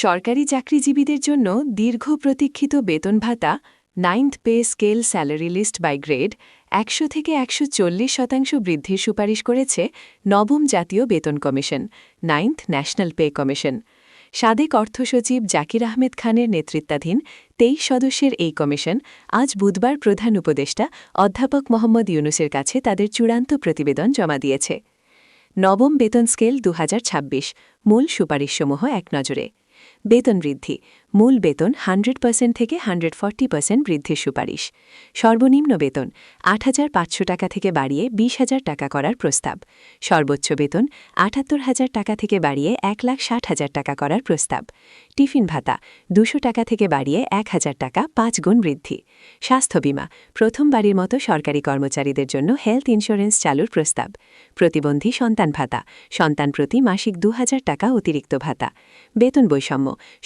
সরকারি চাকরিজীবীদের জন্য দীর্ঘ প্রতীক্ষিত বেতন ভাতা ninth pay scale salary list by grade একশো থেকে একশো চল্লিশ শতাংশ বৃদ্ধির সুপারিশ করেছে নবম জাতীয় বেতন commission ninth national pay commission সাবেক অর্থসচিব জাকির আহমেদ খানের নেতৃত্বাধীন তেইশ সদস্যের এই কমিশন আজ বুধবার প্রধান উপদেষ্টা অধ্যাপক মোহাম্মদ ইউনুসের কাছে তাদের চূড়ান্ত প্রতিবেদন জমা দিয়েছে। নবম বেতন স্কেল দু হাজার ছাব্বিশ, মূল সুপারিশসমূহ এক নজরে বেতন বৃদ্ধি। মূল বেতন হান্ড্রেড পার্সেন্ট থেকে হান্ড্রেড ফর্টি পার্সেন্ট বৃদ্ধির সুপারিশ। সর্বনিম্ন বেতন আট হাজার পাঁচশো টাকা থেকে বাড়িয়ে বিশ হাজার টাকা করার প্রস্তাব। সর্বোচ্চ বেতন আটাত্তর হাজার টাকা থেকে বাড়িয়ে এক লাখ ষাট হাজার টাকা করার প্রস্তাব। টিফিন ভাতা দুশো টাকা থেকে বাড়িয়ে এক হাজার টাকা পাঁচ গুণ বৃদ্ধি। স্বাস্থ্য বীমা প্রথমবারের মতো সরকারি কর্মচারীদের জন্য হেলথ ইন্স্যুরেন্স চালুর প্রস্তাব। প্রতিবন্ধী সন্তান ভাতা। সন্তান প্রতি মাসিক দু হাজার টাকা অতিরিক্ত ভাতা। বেতন বৈষম্য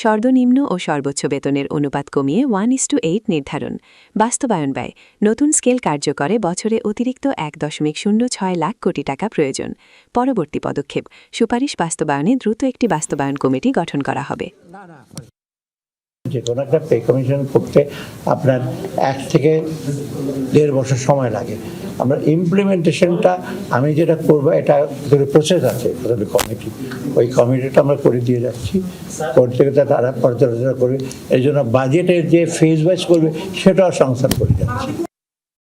সর্বনিম্ন ও সর্বোচ্চ বেতনের অনুপাত কমিয়ে ওয়ান ইস টু এইট নির্ধারণ। বাস্তবায়ন ব্যয়, নতুন স্কেল কার্যকরে বছরে অতিরিক্ত এক দশমিক শূন্য ছয় লাখ কোটি টাকা প্রয়োজন। পরবর্তী পদক্ষেপ, সুপারিশ বাস্তবায়নে দ্রুত একটি বাস্তবায়ন কমিটি গঠন করা হবে। যে কোনো একটা পে কমিশন করতে আপনার এক থেকে দেড় বছর সময় লাগে। আমরা ইমপ্লিমেন্টেশনটা আমি যেটা করব, এটা প্রসেস আছে কমিটি ওই কমিটিটা আমরা করে দিয়ে যাচ্ছি। করতে করতে তারা পর্যালোচনা করবে এই জন্য বাজেটের যে ফেজ ওয়াইজ করবে, সেটাও সংস্থান করে যাচ্ছি।